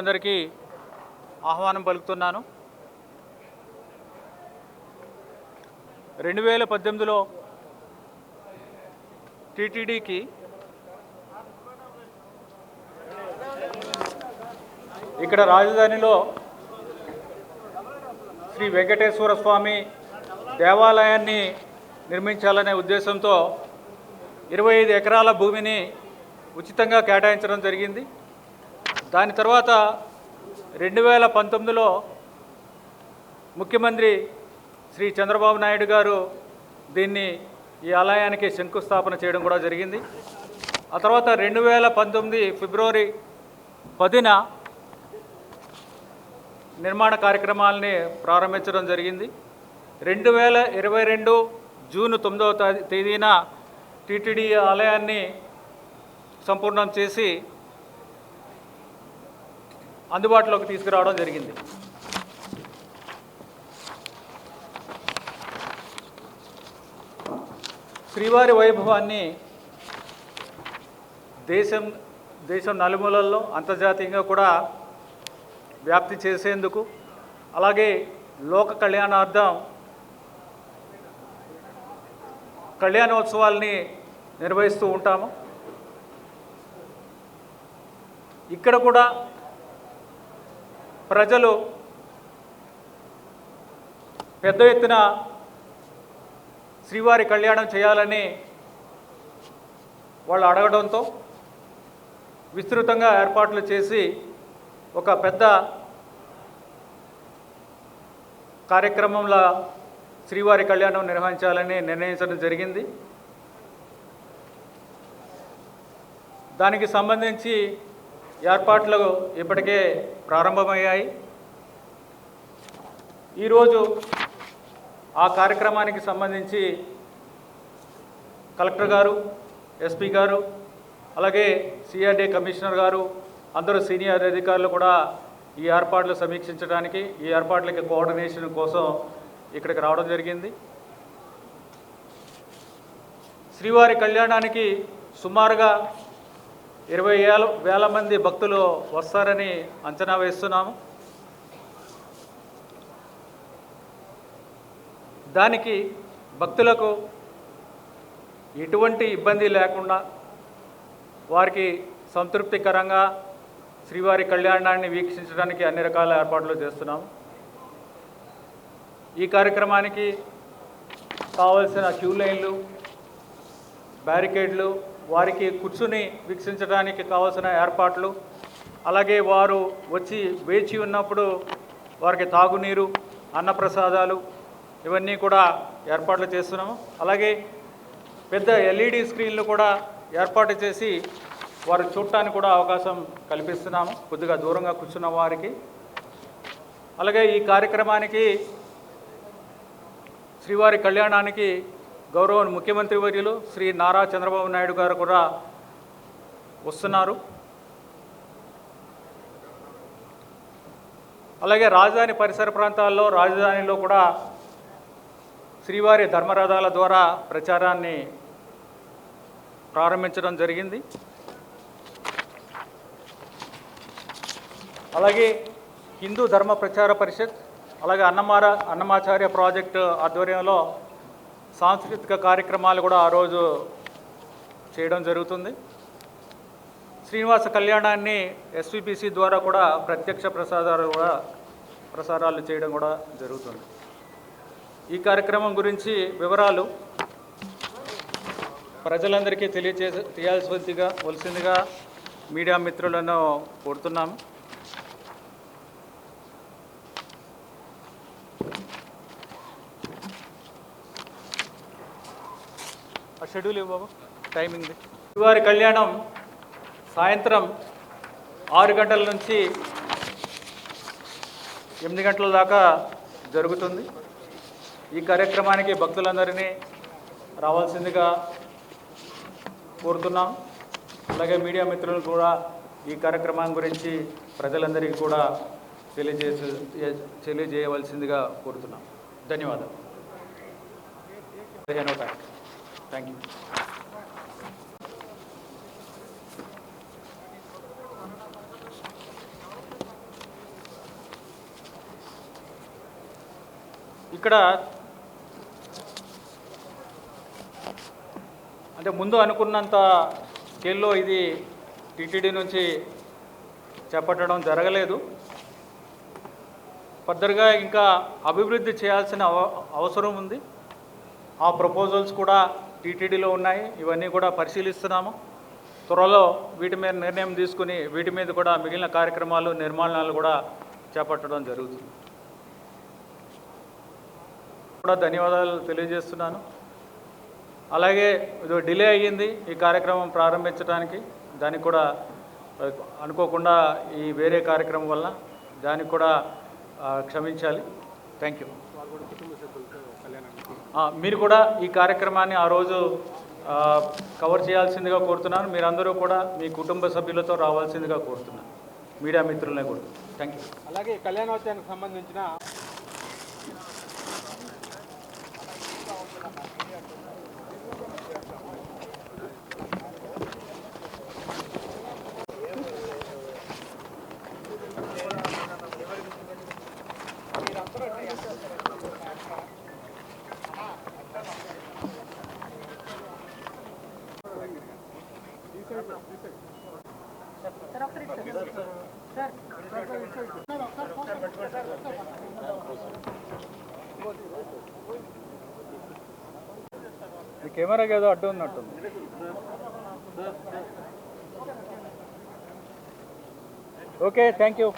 అందరికీ ఆహ్వానం పలుకుతున్నాను. రెండు వేల పద్దెనిమిదిలో టీటీడీకి ఇక్కడ రాజధానిలో శ్రీ వెంకటేశ్వర స్వామి దేవాలయాన్ని నిర్మించాలనే ఉద్దేశంతో ఇరవై ఐదు ఎకరాల భూమిని ఉచితంగా కేటాయించడం జరిగింది. దాని తర్వాత రెండు వేల పంతొమ్మిదిలో ముఖ్యమంత్రి శ్రీ చంద్రబాబు నాయుడు గారు దీన్ని ఈ ఆలయానికి శంకుస్థాపన చేయడం కూడా జరిగింది. ఆ తర్వాత రెండు వేల పంతొమ్మిది ఫిబ్రవరి పదిన నిర్మాణ కార్యక్రమాలని ప్రారంభించడం జరిగింది. రెండు వేల ఇరవై రెండు జూన్ తొమ్మిదవ తేదీన టీటీడీ ఆలయాన్ని సంపూర్ణం చేసి అందుబాటులోకి తీసుకురావడం జరిగింది. శ్రీవారి వైభవాన్ని దేశం దేశం నలుమూలల్లో అంతర్జాతీయంగా కూడా వ్యాప్తి చేసేందుకు అలాగే లోక కళ్యాణార్థం కళ్యాణోత్సవాల్ని నిర్వహిస్తూ ఉంటాము. ఇక్కడ కూడా ప్రజలు పెద్ద ఎత్తున శ్రీవారి కళ్యాణం చేయాలని వాళ్ళు అడగడంతో విస్తృతంగా ఏర్పాట్లు చేసి ఒక పెద్ద కార్యక్రమంలో శ్రీవారి కళ్యాణం నిర్వహించాలని నిర్ణయించడం జరిగింది. దానికి సంబంధించి ఏర్పాట్లు ఇప్పటికే ప్రారంభమయ్యాయి. ఈరోజు ఆ కార్యక్రమానికి సంబంధించి కలెక్టర్ గారు ఎస్పీ గారు అలాగే సిఆర్డీ కమిషనర్ గారు అందరూ సీనియర్ అధికారులు కూడా ఈ ఏర్పాట్లు సమీక్షించడానికి ఈ ఏర్పాట్లకి కోఆర్డినేషన్ కోసం ఇక్కడికి రావడం జరిగింది. శ్రీవారి కళ్యాణానికి సుమారుగా ఇరవై వేల మంది భక్తులు వస్తారని అంచనా వేస్తున్నాము. దానికి భక్తులకు ఎటువంటి ఇబ్బంది లేకుండా వారికి సంతృప్తికరంగా శ్రీవారి కళ్యాణాన్ని వీక్షించడానికి అన్ని రకాల ఏర్పాట్లు చేస్తున్నాము. ఈ కార్యక్రమానికి కావలసిన క్యూ లైన్లు బ్యారికేడ్లు వారికి కూర్చుని వీక్షించడానికి కావాల్సిన ఏర్పాట్లు. అలాగే వారు వచ్చి వేచి ఉన్నప్పుడు వారికి తాగునీరు అన్నప్రసాదాలు ఇవన్నీ కూడా ఏర్పాట్లు చేస్తున్నాము. అలాగే పెద్ద ఎల్ఈడి స్క్రీన్లు కూడా ఏర్పాటు చేసి వారు చూడటానికి కూడా అవకాశం కల్పిస్తున్నాము. కొద్దిగా దూరంగా కూర్చున్న వారికి. అలాగే ఈ కార్యక్రమానికి శ్రీవారి కళ్యాణానికి గౌరవ ముఖ్యమంత్రి వర్యులు శ్రీ నారా చంద్రబాబు నాయుడు గారు కూడా వస్తున్నారు. అలాగే రాజధాని పరిసర ప్రాంతాల్లో రాజధానిలో కూడా శ్రీవారి ధర్మరథాల ద్వారా ప్రచారాన్ని ప్రారంభించడం జరిగింది. అలాగే హిందూ ధర్మ ప్రచార పరిషత్ అలాగే అన్నమార అన్నమాచార్య ప్రాజెక్టు ఆధ్వర్యంలో సాంస్కృతిక కార్యక్రమాలు కూడా ఆ రోజు చేయడం జరుగుతుంది. శ్రీనివాస కళ్యాణాన్ని ఎస్విపిసి ద్వారా కూడా ప్రత్యక్ష ప్రసారాలు కూడా ప్రసారాలు చేయడం కూడా జరుగుతుంది. ఈ కార్యక్రమం గురించి వివరాలు ప్రజలందరికీ తెలియజే తెలియాల్సిందిగా వలసిందిగా మీడియా మిత్రులను కోరుతున్నాము. షెడ్యూల్ ఇవ్వ టైమింగ్ది వారి కళ్యాణం సాయంత్రం ఆరు గంటల నుంచి ఎనిమిది గంటల దాకా జరుగుతుంది. ఈ కార్యక్రమానికి భక్తులందరినీ రావాల్సిందిగా కోరుతున్నాం. అలాగే మీడియా మిత్రులు కూడా ఈ కార్యక్రమం గురించి ప్రజలందరికీ కూడా తెలియజేసి తెలియజేయవలసిందిగా కోరుతున్నాం. ధన్యవాదాలు. పదిహేనో తారీఖు. థ్యాంక్ యూ ఇక్కడ అంటే ముందు అనుకున్నంత స్కేల్లో ఇది టీటీడీ నుంచి చేపట్టడం జరగలేదు. ఫర్దర్గా ఇంకా అభివృద్ధి చేయాల్సిన అవసరం ఉంది. ఆ ప్రపోజల్స్ కూడా టీటీడీలో ఉన్నాయి. ఇవన్నీ కూడా పరిశీలిస్తున్నాము. త్వరలో వీటి మీద నిర్ణయం తీసుకుని వీటి మీద కూడా మిగిలిన కార్యక్రమాలు నిర్మాణాలు కూడా చేపట్టడం జరుగుతుంది. కూడా ధన్యవాదాలు తెలియజేస్తున్నాను. అలాగే ఇది డిలే అయ్యింది ఈ కార్యక్రమం ప్రారంభించడానికి దానికి కూడా అనుకోకుండా ఈ వేరే కార్యక్రమం వల్ల దానికి కూడా క్షమించాలి. Thank you. మీరు కూడా ఈ కార్యక్రమాన్ని ఆ రోజు కవర్ చేయాల్సిందిగా కోరుతున్నాను. మీరందరూ కూడా మీ కుటుంబ సభ్యులతో రావాల్సిందిగా కోరుతున్నాను. మీడియా మిత్రులనే కోరుతున్నాను థ్యాంక్ యూ అలాగే కళ్యాణోత్సవానికి సంబంధించిన ఈ కెమెరాకి ఏదో అడ్డు ఉన్నట్టుంది ఓకే థ్యాంక్ యూ